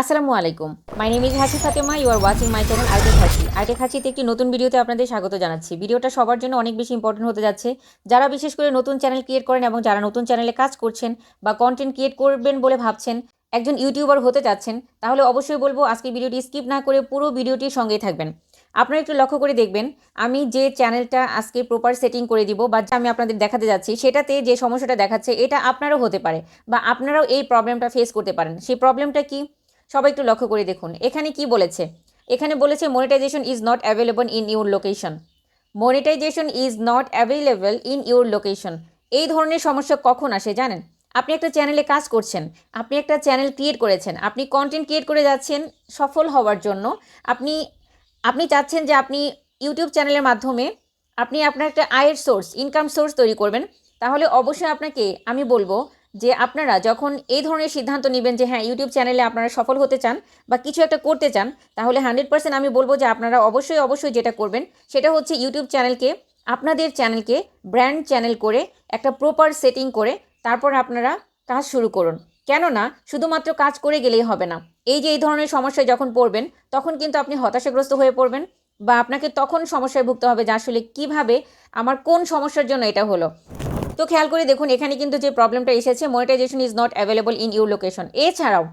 আসসালামু আলাইকুম। My name is Hasi Fatema you are watching my channel Artek Hasi Artek হাসিতে একটি নতুন ভিডিওতে আপনাদের স্বাগত জানাচ্ছি। ভিডিওটা সবার জন্য অনেক বেশি ইম্পর্টেন্ট হতে যাচ্ছে। যারা বিশেষ করে নতুন চ্যানেল ক্রিয়েট করেন এবং যারা নতুন চ্যানেলে কাজ করছেন বা কন্টেন্ট ক্রিয়েট করবেন বলে ভাবছেন, একজন ইউটিউবার হতে যাচ্ছেন, তাহলে অবশ্যই বলব আজকে ভিডিওটি স্কিপ না করে পুরো ভিডিওটির সঙ্গেই থাকবেন। আপনারা একটু লক্ষ্য করে দেখবেন, আমি যে চ্যানেলটা আজকে প্রপার সেটিং করে দিব বা আমি আপনাদের দেখাতে যাচ্ছি, সেটাতে যে সমস্যাটা দেখাচ্ছে, এটা আপনারও হতে পারে বা আপনারাও এই প্রবলেমটা ফেস করতে পারেন। সেই প্রবলেমটা কি? সবাই একটু লক্ষ্য করে দেখুন। এখানে কি বলেছে? এখানে বলেছে monetization is not available in your location monetization is not available in your location এই ধরনের সমস্যা কখন আসে জানেন? আপনি একটা চ্যানেলে কাজ করছেন, আপনি একটা চ্যানেল ক্রিয়েট করেছেন, আপনি কন্টেন্ট ক্রিয়েট করে যাচ্ছেন সফল হওয়ার জন্য। আপনি আপনি চাচ্ছেন যে আপনি ইউটিউব চ্যানেলের মাধ্যমে আপনি আপনার একটা আয়ের সোর্স ইনকাম সোর্স তৈরি করবেন। তাহলে অবশ্যই আপনাকে, আমি বলব যে আপনারা যখন এই ধরনের সিদ্ধান্ত নেবেন যে হ্যাঁ ইউটিউব চ্যানেলে আপনারা সফল হতে চান বা কিছু একটা করতে চান, তাহলে হান্ড্রেড পার্সেন্ট আমি বলব যে আপনারা অবশ্যই অবশ্যই যেটা করবেন সেটা হচ্ছে ইউটিউব চ্যানেলকে আপনাদের চ্যানেলকে ব্র্যান্ড চ্যানেল করে একটা প্রপার সেটিং করে তারপর আপনারা কাজ শুরু করুন। কেননা শুধুমাত্র কাজ করে গেলেই হবে না। এই যে এই ধরনের সমস্যায় যখন পড়বেন, তখন কিন্তু আপনি হতাশাগ্রস্ত হয়ে পড়বেন বা আপনাকে তখন সমস্যায় ভুগতে হবে যে আসলে কীভাবে, আমার কোন সমস্যার জন্য এটা হলো। তো খেয়াল করে দেখুন, এখানে কিন্তু যে প্রবলেমটা এসেছে monetization is not available in your location এছাড়াও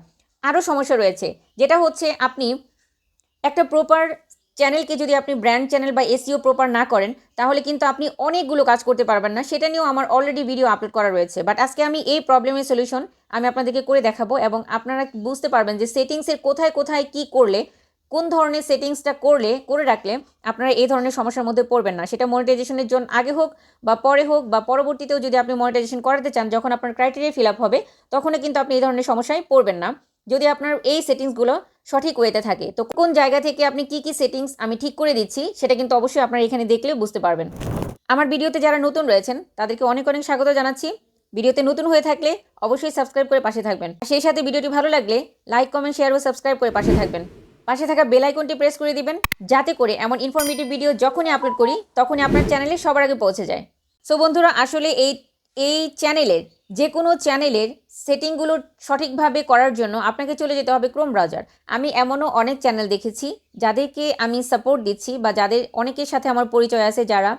আরও সমস্যা রয়েছে, যেটা হচ্ছে আপনি একটা প্রপার চ্যানেলকে যদি আপনি ব্র্যান্ড চ্যানেল বা এসিও প্রপার না করেন, তাহলে কিন্তু আপনি অনেকগুলো কাজ করতে পারবেন না। সেটা নিয়েও আমার অলরেডি ভিডিও আপলোড করা রয়েছে। বাট আজকে আমি এই প্রবলেমের সলিউশন আমি আপনাদেরকে করে দেখাবো এবং আপনারা বুঝতে পারবেন যে সেটিংসের কোথায় কোথায় কি করলে কোন ধরনের সেটিংসটা করলে, করে রাখলে আপনারা এই ধরনের সমস্যার মধ্যে পড়বেন না। সেটা মনিটাইজেশনের জন্য আগে হোক বা পরে হোক বা পরবর্তীতেও যদি আপনি মনিটাইজেশন করাতে চান, যখন আপনার ক্রাইটেরিয়া ফিল আপ হবে, তখনও কিন্তু আপনি এই ধরনের সমস্যায় পড়বেন না। যদি আপনার এই সেটিংসগুলো সঠিক ওয়েতে থাকে, তো কোন জায়গা থেকে আপনি কি কি সেটিংস আমি ঠিক করে দিচ্ছি, সেটা কিন্তু অবশ্যই আপনারা এখানে দেখলে বুঝতে পারবেন। আমার ভিডিওতে যারা নতুন রয়েছেন, তাদেরকে অনেক অনেক স্বাগত জানাচ্ছি। ভিডিওতে নতুন হয়ে থাকলে অবশ্যই সাবস্ক্রাইব করে পাশে থাকবেন। সেই সাথে ভিডিওটি ভালো লাগলে লাইক কমেন্ট শেয়ার ও সাবস্ক্রাইব করে পাশে থাকবেন। পাশে থাকা বেল আইকনটি প্রেস করে দিবেন, যাতে করে এমন ইনফরমেটিভ ভিডিও যখনই আপলোড করি, তখনই আপনার চ্যানেলে সবার আগে পৌঁছে যায়। সো বন্ধুরা, আসলে এই এই চ্যানেলের যে কোনো চ্যানেলের সেটিংগুলো সঠিকভাবে করার জন্য আপনাকে চলে যেতে হবে ক্রোম ব্রাউজার আমি এমনও অনেক চ্যানেল দেখেছি, যাদেরকে আমি সাপোর্ট দিচ্ছি বা যাদের অনেকের সাথে আমার পরিচয় আছে যারা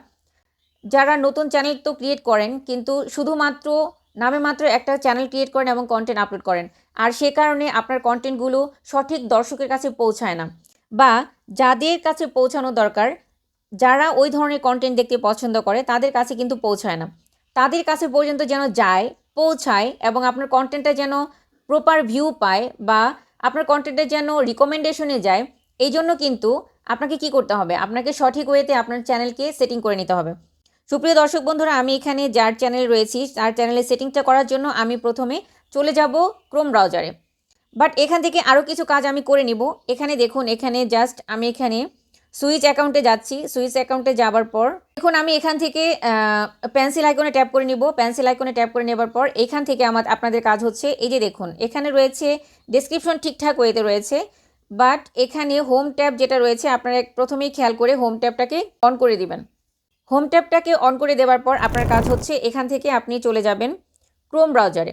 যারা নতুন চ্যানেল তো ক্রিয়েট করেন, কিন্তু শুধুমাত্র নামে মাত্র একটা চ্যানেল ক্রিয়েট করেন এবং কন্টেন্ট আপলোড করেন। আর সে কারণে আপনার কন্টেন্টগুলো সঠিক দর্শকের কাছে পৌঁছায় না। বা যাদের কাছে পৌঁছানো দরকার, যারা ওই ধরনের কন্টেন্ট দেখতে পছন্দ করে, তাদের কাছে কিন্তু পৌঁছায় না। তাদের কাছে পর্যন্ত যেন যায়, পৌঁছায় এবং আপনার কন্টেন্টটা যেন প্রপার ভিউ পায় বা আপনার কন্টেন্টটা যেন রিকমেন্ডেশনে যায় এই জন্য কিন্তু আপনাকে কি করতে হবে? আপনাকে সঠিক ওয়েতে আপনার চ্যানেলকে সেটিং করে নিতে হবে। সুপ্রিয় দর্শক বন্ধুরা, আমি এখানে যার চ্যানেল রয়েছি, তার চ্যানেলের সেটিংটা করার জন্য আমি প্রথমে চলে যাব ক্রোম ব্রাউজারে বাট এখান থেকে আরও কিছু কাজ আমি করে নিব। এখানে দেখুন, এখানে জাস্ট আমি এখানে সুইচ অ্যাকাউন্টে যাচ্ছি। সুইচ অ্যাকাউন্টে যাওয়ার পর দেখুন, আমি এখান থেকে পেন্সিল আইকনে ট্যাপ করে নিব। পেন্সিল আইকনে ট্যাপ করে নেবার পর এখান থেকে আমার, আপনাদের কাজ হচ্ছে এই যে দেখুন, এখানে রয়েছে ডেসক্রিপশন ঠিকঠাক ওয়েতে রয়েছে। বাট এখানে হোম ট্যাব যেটা রয়েছে, আপনারা প্রথমেই খেয়াল করে হোম ট্যাবটাকে অন করে দিবেন। হোম ট্যাবটাকে অন করে দেওয়ার পর আপনার কাজ হচ্ছে এখান থেকে আপনি চলে যাবেন ক্রোম ব্রাউজারে।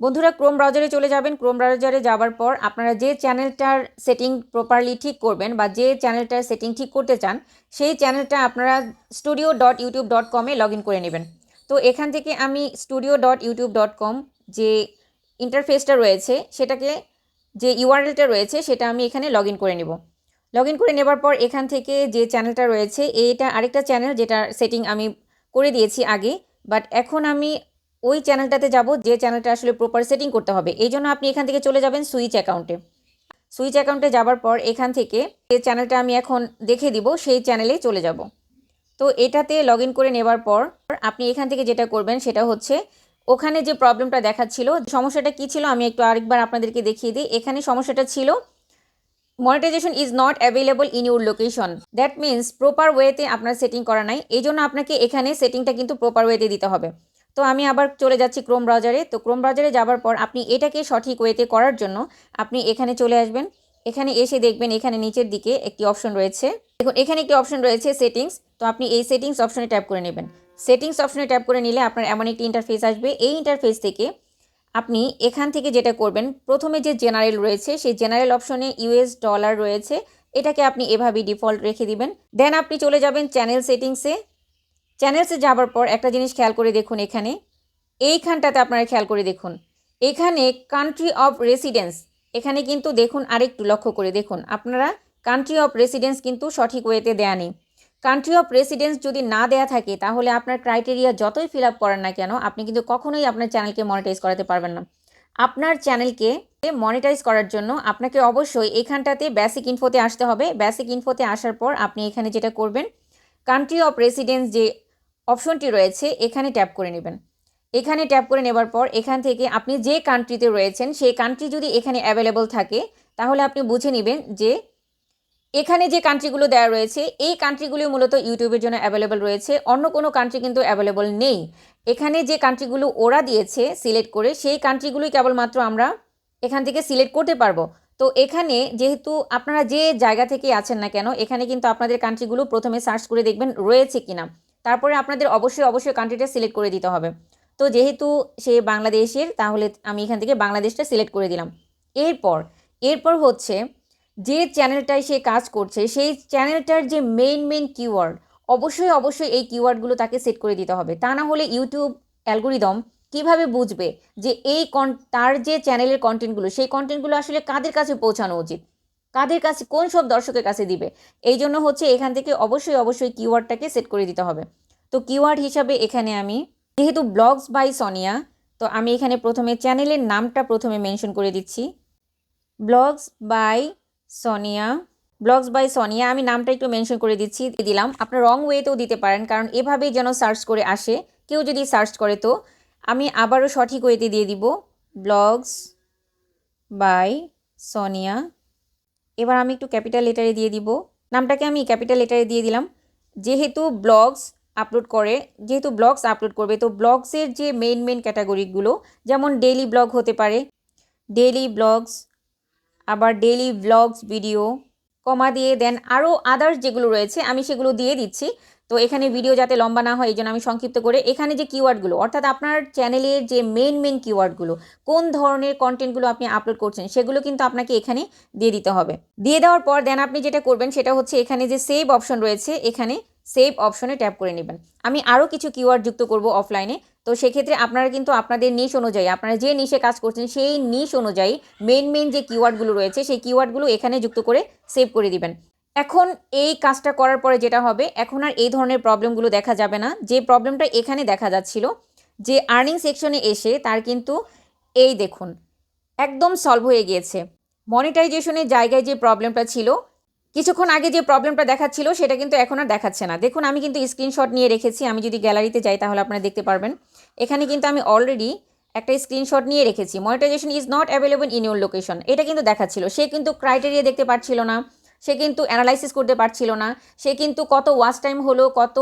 বন্ধুরা, ক্রোম ব্রাউজারে চলে যাবেন। ক্রোম ব্রাউজারে যাওয়ার পর আপনারা যে চ্যানেলটার সেটিং প্রপারলি ঠিক করবেন বা যে চ্যানেলটার সেটিং ঠিক করতে চান, সেই চ্যানেলটা আপনারা স্টুডিও ডট ইউটিউব ডট কমে লগ ইন করে নেবেন। তো এখান থেকে আমি studio dot YouTube dot com যে ইন্টারফেসটা রয়েছে সেটাকে যে ইউআরএলটা রয়েছে, সেটা আমি এখানে লগ ইন করে নেব। লগ ইন করে নেবার পর এখান থেকে যে চ্যানেলটা রয়েছে এটা আরেকটা চ্যানেল যেটার সেটিং আমি করে দিয়েছি আগে। বাট এখন আমি ওই চ্যানেলটাতে যাব, যে চ্যানেলটা আসলে প্রপার সেটিং করতে হবে। এই জন্য আপনি এখান থেকে চলে যাবেন সুইচ অ্যাকাউন্টে সুইচ অ্যাকাউন্টে যাবার পর এখান থেকে যে চ্যানেলটা আমি এখন দেখে দিব, সেই চ্যানেলে চলে যাব। তো এটাতে লগ ইন করে নেবার পর আপনি এখান থেকে যেটা করবেন, সেটা হচ্ছে ওখানে যে প্রবলেমটা দেখাচ্ছিল, সমস্যাটা কী ছিল আমি একটু আরেকবার আপনাদেরকে দেখিয়ে দিই। এখানে সমস্যাটা ছিল monetization is not available in your location that means proper ওয়েতে আপনার সেটিং করা নাই এই জন্য আপনাকে এখানে সেটিংটা কিন্তু প্রপার ওয়েতে দিতে হবে। তো আমি আবার চলে যাচ্ছি ক্রোম ব্রাউজারে তো ক্রোম ব্রাউজারে যাবার পর আপনি এটাকে সঠিক ওয়েতে করার জন্য আপনি এখানে চলে আসবেন। এখানে এসে দেখবেন এখানে নিচের দিকে একটি অপশন রয়েছে। দেখুন, এখানে একটি অপশন রয়েছে সেটিংস তো আপনি এই সেটিংস অপশনে ট্যাপ করে নেবেন। সেটিংস অপশনে ট্যাপ করে নিলে আপনার এমন একটি ইন্টারফেস আসবে। এই ইন্টারফেস থেকে আপনি এখান থেকে যেটা করবেন, প্রথমে যে জেনারেল রয়েছে, সেই জেনারেল অপশনে ইউএস ডলার রয়েছে, এটাকে আপনি এভাবেই ডিফল্ট রেখে দিবেন। দেন আপনি চলে যাবেন চ্যানেল সেটিংসে চ্যানেলসে যাবার পর একটা জিনিস খেয়াল করে দেখুন এখানে। এইখানটাতে আপনারা খেয়াল করে দেখুন। এখানে কান্ট্রি অফ রেসিডেন্স এখানে কিন্তু দেখুন আরেকটু লক্ষ্য করে দেখুন। আপনারা কান্ট্রি অফ রেসিডেন্স কিন্তু সঠিক ওয়েতে দেয়া নেই। কান্ট্রি অফ রেসিডেন্স যদি না দেয়া থাকে, তাহলে আপনার ক্রাইটেরিয়া যতই ফিল আপ করেন না কেন, আপনি কিন্তু কখনোই আপনার চ্যানেলকে মনিটাইজ করাতে পারবেন না। আপনার চ্যানেলকে মনিটাইজ করার জন্য আপনাকে অবশ্যই এখানটাতে বেসিক ইনফোতে আসতে হবে। বেসিক ইনফোতে আসার পর আপনি এখানে যেটা করবেন কান্ট্রি অফ রেসিডেন্স যে অপশনটি রয়েছে, এখানে ট্যাপ করে নেবেন। এখানে ট্যাপ করে নেবার পর এখান থেকে আপনি যে কান্ট্রিতে রয়েছেন, সেই কান্ট্রি যদি এখানে অ্যাভেলেবল থাকে, তাহলে আপনি বুঝে নেবেন যে এখানে যে কান্ট্রিগুলো দেওয়া রয়েছে, এই কান্ট্রিগুলি মূলত ইউটিউবের জন্য অ্যাভেলেবল রয়েছে। অন্য কোনো কান্ট্রি কিন্তু অ্যাভেলেবল নেই। এখানে যে কান্ট্রিগুলো ওরা দিয়েছে সিলেক্ট করে, সেই কান্ট্রিগুলোই কেবলমাত্র আমরা এখান থেকে সিলেক্ট করতে পারব। তো এখানে যেহেতু আপনারা যে জায়গা থেকে আছেন না কেন, এখানে কিন্তু আপনাদের কান্ট্রিগুলো প্রথমে সার্চ করে দেখবেন রয়েছে কিনা। তারপরে আপনাদের অবশ্যই অবশ্যই কান্ট্রিটা সিলেক্ট করে দিতে হবে। তো যেহেতু সে বাংলাদেশের, তাহলে আমি এখান থেকে বাংলাদেশটা সিলেক্ট করে দিলাম। এরপর এরপর হচ্ছে যে চ্যানেলটায় সে কাজ করছে, সেই চ্যানেলটার যে মেইন মেইন কিওয়ার্ড অবশ্যই অবশ্যই এই কিওয়ার্ডগুলো তাকে সেট করে দিতে হবে। তা না হলে ইউটিউব অ্যালগোরিদম কীভাবে বুঝবে যে এই কন তার যে চ্যানেলের কন্টেন্টগুলো সেই কন্টেন্টগুলো আসলে কাদের কাছে পৌঁছানো উচিত? কাদের কাছে, কোন সব দর্শকের কাছে দিবে? এই জন্য হচ্ছে এখান থেকে অবশ্যই অবশ্যই কিওয়ার্ডটাকে সেট করে দিতে হবে। তো কিওয়ার্ড হিসাবে এখানে আমি, যেহেতু ব্লগস বাই সোনিয়া তো আমি এখানে প্রথমে চ্যানেলের নামটা প্রথমে মেনশন করে দিচ্ছি। Vlogs by Sonia. Vlogs by Sonia, আমি নামটা একটু মেনশন করে দিচ্ছি দিলাম। আপনার রং ওয়েতেও দিতে পারেন, কারণ এভাবেই যেন সার্চ করে আসে। কেউ যদি সার্চ করে তো, আমি আবারও সঠিক ওয়েতে দিয়ে দিব। Vlogs by Sonia. এবার আমি একটু ক্যাপিটাল লেটারে দিয়ে দিব। নামটাকে আমি ক্যাপিটাল লেটারে দিয়ে দিলাম। যেহেতু ব্লগস আপলোড করে, যেহেতু ব্লগস আপলোড করবে, তো ব্লগসের যে মেন মেন ক্যাটাগরিগুলো যেমন ডেইলি ব্লগ হতে পারে ডেইলি ব্লগস আবার ডেইলি ব্লগস ভিডিও কমা দিয়ে দেন আরও আদার্স যেগুলো রয়েছে, আমি সেগুলো দিয়ে দিচ্ছি। তো এখানে ভিডিও যাতে লম্বা না হয় এই জন্য আমি সংক্ষিপ্ত করে এখানে যে কিওয়ার্ডগুলো অর্থাৎ আপনার চ্যানেলের যে মেন মেন কিওয়ার্ডগুলো কোন ধরনের কন্টেন্টগুলো আপনি আপলোড করছেন, সেগুলো কিন্তু আপনাকে এখানে দিয়ে দিতে হবে। দিয়ে দেওয়ার পর দেন আপনি যেটা করবেন, সেটা হচ্ছে এখানে যে সেভ অপশন রয়েছে, এখানে সেভ অপশনে ট্যাপ করে নেবেন। আমি আরও কিছু কিওয়ার্ড যুক্ত করব অফলাইনে তো সেক্ষেত্রে আপনারা কিন্তু আপনাদের নিশ অনুযায়ী, আপনারা যে নিশে কাজ করছেন, সেই নিশ অনুযায়ী মেন মেন যে কিওয়ার্ডগুলো রয়েছে, সেই কিওয়ার্ডগুলো এখানে যুক্ত করে সেভ করে দিবেন। এখন এই কাজটা করার পরে যেটা হবে, এখন আর এই ধরনের প্রবলেমগুলো দেখা যাবে না। যে প্রবলেমটা এখানে দেখা যাচ্ছিল, যে আর্নিং সেকশনে এসে তার কিন্তু এই দেখুন, একদম সলভ হয়ে গিয়েছে। মনিটাইজেশনের জায়গায় যে প্রবলেমটা ছিল, কিছুক্ষণ আগে যে প্রবলেমটা দেখাচ্ছিল, সেটা কিন্তু এখন আর দেখাচ্ছে না। দেখুন, আমি কিন্তু স্ক্রিনশট নিয়ে রেখেছি, আমি যদি গ্যালারিতে যাই তাহলে আপনারা দেখতে পারবেন। এখানে কিন্তু আমি অলরেডি একটা স্ক্রিনশট নিয়ে রেখেছি। Monetization is not available in your location এটা কিন্তু দেখাচ্ছিল। সে কিন্তু ক্রাইটেরিয়া দেখতে পাচ্ছিল না। সে কিন্তু অ্যানালাইসিস করতে পারছিল না। সে কিন্তু কত ওয়াচ টাইম হলো, কত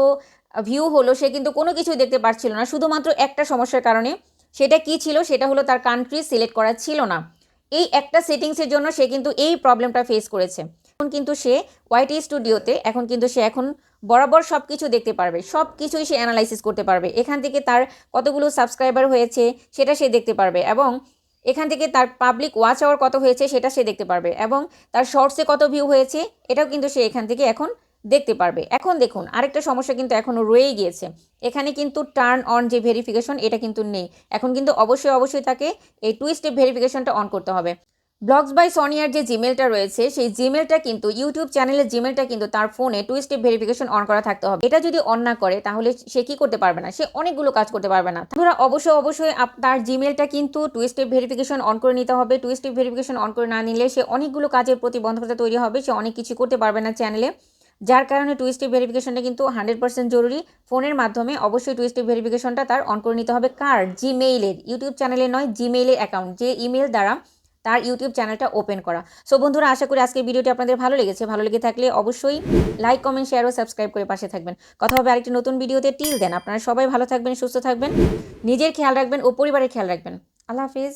ভিউ হলো, সে কিন্তু কোনো কিছুই দেখতে পারছিল না। শুধুমাত্র একটা সমস্যার কারণে সেটা কি ছিল, সেটা হলো তার কান্ট্রি সিলেক্ট করা ছিল না। এই একটা সেটিংসের জন্য সে কিন্তু এই প্রবলেমটা ফেস করেছে। এখন কিন্তু সে ওয়াইটি স্টুডিওতে এখন কিন্তু সে এখন বরাবর সব কিছু দেখতে পারবে সব কিছুই সে অ্যানালাইসিস করতে পারবে। এখান থেকে তার কতগুলো সাবস্ক্রাইবার হয়েছে সেটা সে দেখতে পারবে এবং এখান থেকে তার পাবলিক ওয়াচ আওয়ার কত হয়েছে সেটা সে দেখতে পারবে এবং তার শর্টসে কত ভিউ হয়েছে এটাও কিন্তু সে এখান থেকে এখন দেখতে পারবে। এখন দেখুন, আরেকটা সমস্যা কিন্তু এখনও রয়েই গিয়েছে। এখানে কিন্তু টার্ন অন যে ভেরিফিকেশন এটা কিন্তু নেই। এখন কিন্তু অবশ্যই অবশ্যই তাকে এই টু স্টেপ ভেরিফিকেশনটা অন করতে হবে। ব্লগস বাই সোনিয়ার যে জিমেলটা রয়েছে, সেই জিমেলটা কিন্তু ইউটিউব চ্যানেলের জিমেলটা কিন্তু তার ফোনে টু স্টেপ ভেরিফিকেশন অন করা থাকতে হবে। এটা যদি অন না করে, তাহলে সে কি করতে পারবে না? সে অনেকগুলো কাজ করতে পারবে না। ধরা অবশ্যই অবশ্যই তার জিমেলটা কিন্তু টু স্টেপ ভেরিফিকেশন অন করে নিতে হবে। টু স্টেপ ভেরিফিকেশন অন করে না নিলে সে অনেকগুলো কাজের প্রতিবন্ধকতা তৈরি হবে। সে অনেক কিছু করতে পারবে না চ্যানেলে যার কারণে টু স্টেপ ভেরিফিকেশনটা কিন্তু হান্ড্রেড পার্সেন্ট জরুরি। ফোনের মাধ্যমে অবশ্যই টু স্টেপ ভেরিফিকেশনটা তার অন করে নিতে হবে। কার? জিমেইলের ইউটিউব চ্যানেলে নয় জিমেইলের অ্যাকাউন্ট যে ইমেল দ্বারা তার ইউটিউব চ্যানেলটা ওপেন করা। সো বন্ধুরা, আশা করি আজকের ভিডিওটি আপনাদের ভালো লেগেছে। ভালো লেগে থাকলে অবশ্যই লাইক, কমেন্ট শেয়ার ও সাবস্ক্রাইব করে পাশে থাকবেন। কথা হবে আরেকটি নতুন ভিডিওতে। টিল দেন আপনারা সবাই ভালো থাকবেন, সুস্থ থাকবেন, নিজের খেয়াল রাখবেন ও পরিবারের খেয়াল রাখবেন। আল্লাহ হাফিজ।